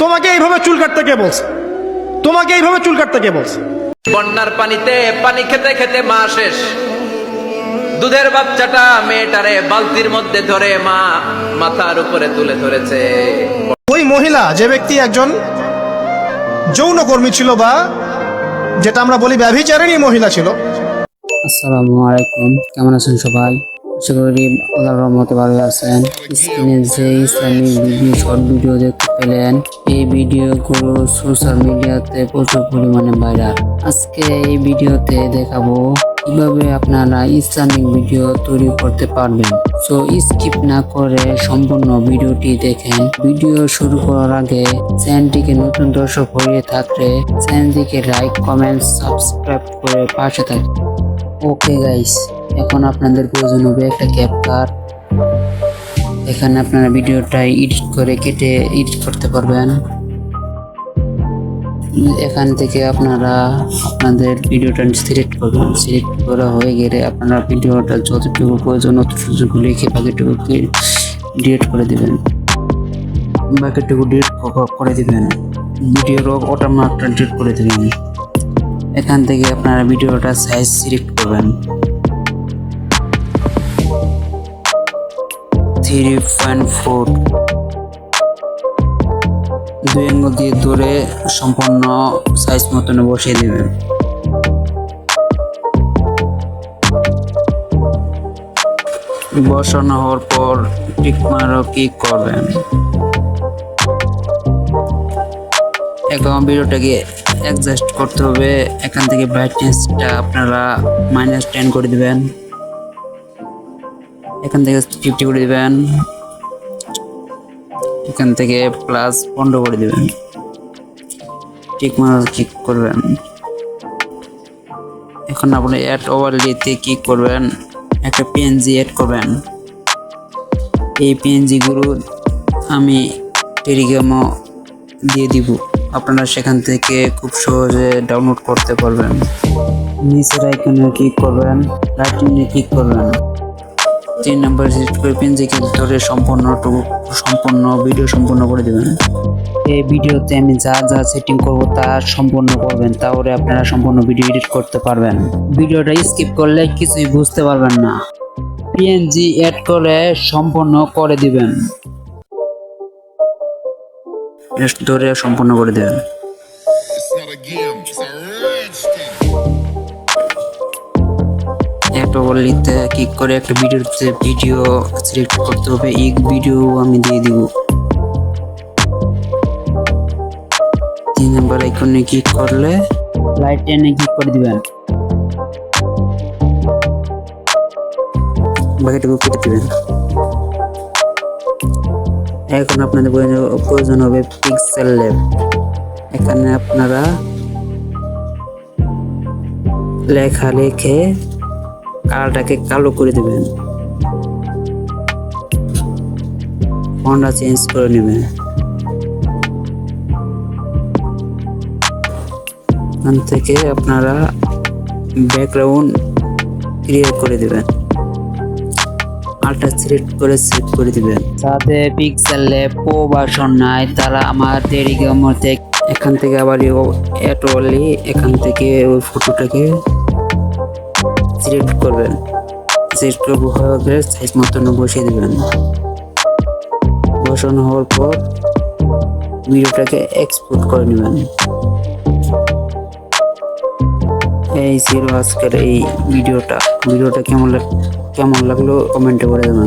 তোমাকে এইভাবে চুল কাটতে কে বলছে? তোমাকে এইভাবে চুল কাটতে কে বলছে? বন্যার পানিতে পানি খেতে খেতে মা শেষ। দুধের বাচ্চাটা মেয়েটারে বালতির মধ্যে ধরে মা মাথার উপরে তুলে ধরেছে। ওই মহিলা যে ব্যক্তি একজন যৌনকর্মী ছিল বা যেটা আমরা বলি ব্যভিচারিণী মহিলা ছিল। আসসালামু আলাইকুম কেমন আছেন সবাই? আশা করি আল্লাহর রহমতে ভালো আছেন। স্ক্রিনে যে ইসলামিক ভিডিও, শর্ট ভিডিও দেখতে পেলেন, এই ভিডিওগুলো সোশ্যাল মিডিয়াতে প্রচুর পরিমাণে ভাইরাল। আজকে এই ভিডিওতে দেখাবো কীভাবে আপনারা ইসলামিক ভিডিও তৈরি করতে পারবেন। সো স্কিপ না করে সম্পূর্ণ ভিডিওটি দেখেন। ভিডিও শুরু করার আগে চ্যানেলটিকে নতুন দর্শক হয়ে থাকলে চ্যানেলটিকে লাইক, কমেন্ট, সাবস্ক্রাইব করে পাশে থাকবে ওকে, গাইস। এখন আপনাদের প্রয়োজন হবে একটা ক্যাপকার এখানে আপনারা ভিডিওটা এডিট করে কেটে এডিট করতে পারবেন। এখান থেকে আপনারা আপনাদের ভিডিওটা সিলেক্ট করবেন। সিলেক্ট করা হয়ে গেলে আপনারা ভিডিওটা যতটুকু প্রয়োজন অতটুকু লিখে বাকিটুকু ডিলিট করে দিবেন। বাকিটুকু ডিলিট করে দিবেন। ভিডিওর অটোমেটিক ডিলিট করে দিবেন। এখান থেকে আপনারা ভিডিওটা সাইজ সিলেক্ট করবেন। থ্রি পয়েন্ট ফোর দুই আঙ্গুল দিয়ে ধরে সম্পূর্ণ সাইজ মতন বসিয়ে দেবেন। বসানো হওয়ার পর টিক মারো ক্লিক করবেন? এখন ভিডিওটাকে অ্যাডজাস্ট করতে হবে। এখান থেকে ব্রাইটনেসটা আপনারা মাইনাস টেন করে দিবেন। এখান থেকে ফিফটি করে দিবেন। এখান থেকে প্লাস পনেরো করে দিবেন। ঠিক মতো ক্লিক করবেন। এখন আপনি অ্যাড ওভারলিতে ক্লিক করবেন? একটা পিএনজি অ্যাড করবেন। এই পিএনজিগুলো আমি টেলিগ্রামও দিয়ে দিব। আপনারা সেখান থেকে খুব সহজে ডাউনলোড করতে পারবেন। নিচের আইকনে ক্লিক করবেন। রাইটিংয়ে ক্লিক করবেন। তিন নম্বর সিলেক্ট করে পেনজিকে ধরে সম্পূর্ণটুকু সম্পূর্ণ ভিডিও সম্পূর্ণ করে দেবেন। এই ভিডিওতে আমি যা যা সেটিং করব তা সম্পূর্ণ করবেন, তাহলে আপনারা সম্পূর্ণ ভিডিও এডিট করতে পারবেন। ভিডিওটা স্কিপ করলে কিছুই বুঝতে পারবেন না। পিএনজি অ্যাড করে সম্পূর্ণ করে দিবেন। ধরে সম্পূর্ণ করে দেবেন। বললিতে ক্লিক করে একটা ভিডিওতে ভিডিও সিলেক্ট করতে হবে। এই ভিডিও আমি দিয়ে দিব। তিন নম্বর আইকনে ক্লিক করলে লাইট টেনে ক্লিক করে দিবেন। বাকিটুকু কেটে দিবেন। এখন আপনাদের প্রয়োজন- প্রয়োজন হবে পিক্সেল ল্যাব এখানে আপনারা লেখা লেখে কালারটাকে কালো করে দেবেন। ফন্টটা চেঞ্জ করে নেবেন। এখান থেকে আপনারা ব্যাকগ্রাউন্ড ক্রিয়েট করে দেবেন। আলটা সিলেক্ট করে সেভ করে দিবেন। যাদের পিক্সেলে পো ভার্সন নাই তারা আমার টেলিগ্রামের থেকে এখান থেকে আবার অ্যাটোয়ালি এখান থেকে ওই ফটোটাকে সিলেক্ট করবেন। সিলেক্ট করে হওয়ার পরে সাইজ মতন বসিয়ে দেবেন। বসানো হওয়ার পর ভিডিওটাকে এক্সপোর্ট করে নেবেন। এই ছিল আজকের এই ভিডিওটা। ভিডিওটা কেমন কেমন লাগল কমেন্টে করে দেবেন